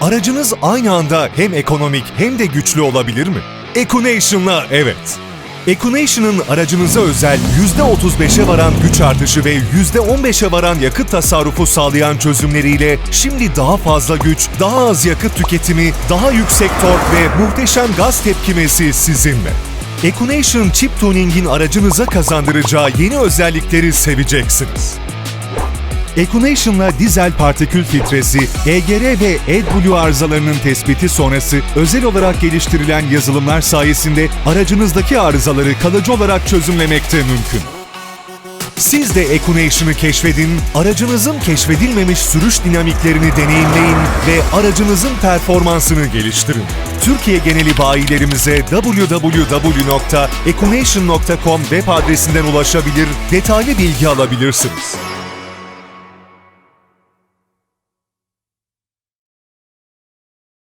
Aracınız aynı anda hem ekonomik hem de güçlü olabilir mi? Econation'la evet. Econation'ın aracınıza özel %35'e varan güç artışı ve %15'e varan yakıt tasarrufu sağlayan çözümleriyle şimdi daha fazla güç, daha az yakıt tüketimi, daha yüksek tork ve muhteşem gaz tepkimesi sizinle. Econation Chip Tuning'in aracınıza kazandıracağı yeni özellikleri seveceksiniz. Econation'la dizel partikül filtresi, EGR ve AdBlue arızalarının tespiti sonrası özel olarak geliştirilen yazılımlar sayesinde aracınızdaki arızaları kalıcı olarak çözümlemekte mümkün. Siz de Econation'ı keşfedin, aracınızın keşfedilmemiş sürüş dinamiklerini deneyimleyin ve aracınızın performansını geliştirin. Türkiye geneli bayilerimize www.econation.com web adresinden ulaşabilir, detaylı bilgi alabilirsiniz.